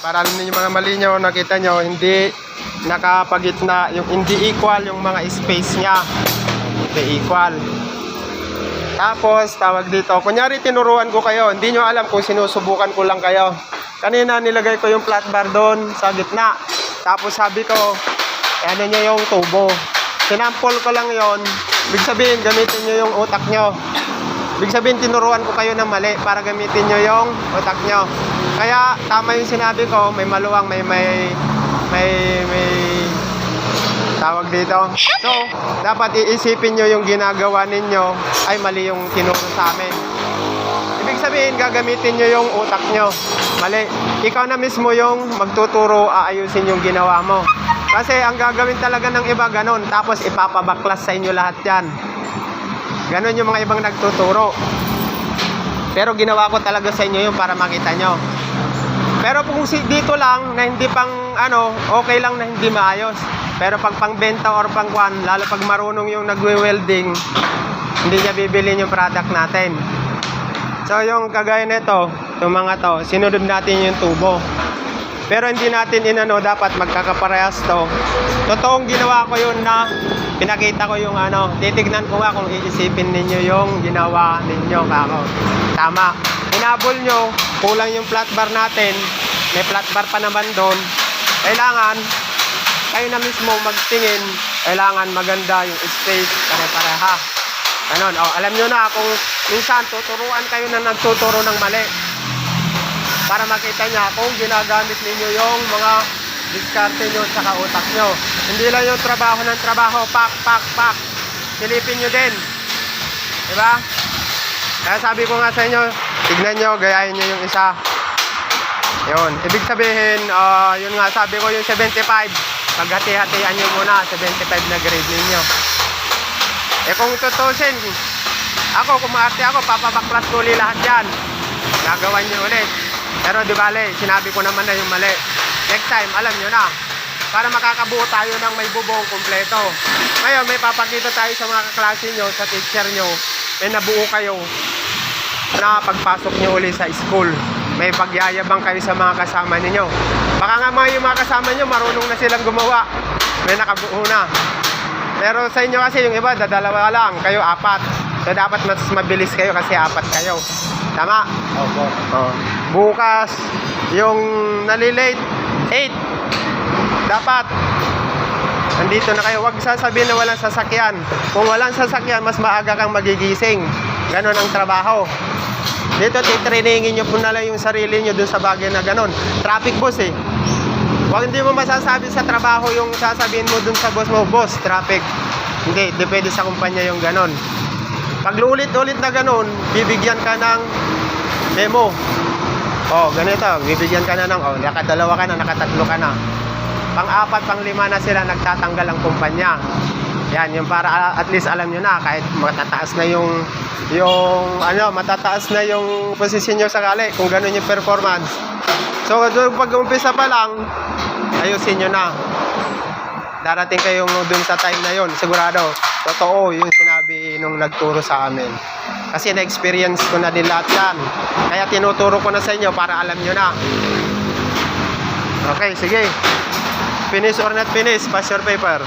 Para alam niyo mga mali nyo, nakita nyo, hindi nakapagitna, yung hindi equal yung mga space niya. Hindi equal. Tapos, tawag dito, kunyari tinuruan ko kayo, hindi nyo alam kung sinusubukan ko lang kayo. Kanina nilagay ko yung flat bar doon sa gitna. Tapos sabi ko, eh, ano nyo yung tubo. Sinampol ko lang yon. Ibig sabihin, gamitin nyo yung utak nyo. Ibig sabihin, tinuruan ko kayo ng mali para gamitin nyo yung utak nyo. Kaya, tama yung sinabi ko, may maluwang, may, may, may, may, tawag dito. So, dapat iisipin nyo yung ginagawa ninyo ay mali yung tinuro sa amin. Ibig sabihin, gagamitin nyo yung utak nyo. Mali. Ikaw na mismo yung magtuturo, aayusin yung ginawa mo. Kasi ang gagawin talaga ng iba, ganon. Tapos ipapabaklas sa inyo lahat yan. Ganon yung mga ibang nagtuturo. Pero ginawa ko talaga sa inyo yun para makita nyo. Pero kung dito lang na hindi pang ano, okay lang na hindi maayos. Pero pag pangbenta or pangkwan, lalo pag marunong yung nagwe-welding, hindi niya bibilin yung product natin. So yung kagaya nito, yung mga to, sinunod natin yung tubo. Pero hindi natin inano, dapat magkakaparehas to. Totoong ginawa ko yun na pinakita ko yung ano, titignan ko nga kung iisipin ninyo yung ginawa ninyo kako. Tama. Hinabol nyo, kulang yung flat bar natin, may flat bar pa naman doon. Kailangan, kayo na mismo magtingin, kailangan maganda yung space, pare-pareha. Ganon, oh, alam nyo na kung minsan tuturuan kayo na nagtuturo ng mali para makita niya kung ginagamit ninyo yung mga diskarte nyo saka utak nyo. Hindi lang yung trabaho ng trabaho, pak, pak, pak. Silipin nyo din. Diba? Kaya sabi ko nga sa inyo, tignan nyo, gayahin nyo yung isa. Yun. Ibig sabihin, ah, yun nga, sabi ko yung 75, paghati-hatian nyo muna, 75 na grade ninyo. Eh kung tutusin, ako, kumarte ako, papabaklas ko ulit lahat yan. Gagawan nyo ulit. Pero di bale, sinabi ko naman na yung mali. Next time, alam nyo na. Para makakabuo tayo ng may bubong kumpleto. Ngayon, may papakita tayo sa mga kaklase nyo, sa teacher nyo, may nabuo kayo na pagpasok nyo uli sa school. May pagyayabang kayo sa mga kasama ninyo. Baka nga mga yung mga kasama nyo, marunong na silang gumawa. May nakabuo na. Pero sa inyo kasi yung iba, dadalawa lang, kayo apat. So dapat mas mabilis kayo kasi apat kayo. Tama? Opo. Oh. Bukas, yung nalilate, 8. Dapat, nandito na kayo. Huwag sasabihin na walang sasakyan. Kung walang sasakyan, mas maaga kang magigising. Ganon ang trabaho. Dito, titrainingin nyo po na lang yung sarili nyo dun sa bagay na ganon. Traffic boss eh. Huwag hindi mo masasabi sa trabaho yung sasabihin mo dun sa boss mo, boss, traffic. Hindi, depende sa kumpanya yung ganon. Pag ulit-ulit na ganon, bibigyan ka ng memo. Oh, ganito, bibigyan ka na ng, oh, nakadalawa ka na, nakatatlo ka na. Pang-apat, pang-lima na sila, nagtatanggal ang kumpanya. Yan, yung para at least alam nyo na, kahit matataas na yung, yung, ano, matataas na yung posisyon nyo sakali, kung ganun yung performance. So, pag umpisa pa lang, ayusin nyo na. Darating kayo dun sa time na yon sigurado. Totoo yung sinabi nung nagturo sa amin. Kasi na-experience ko na din lahat yan. Kaya tinuturo ko na sa inyo para alam nyo na. Okay, sige. Finish or not finish, pass your paper.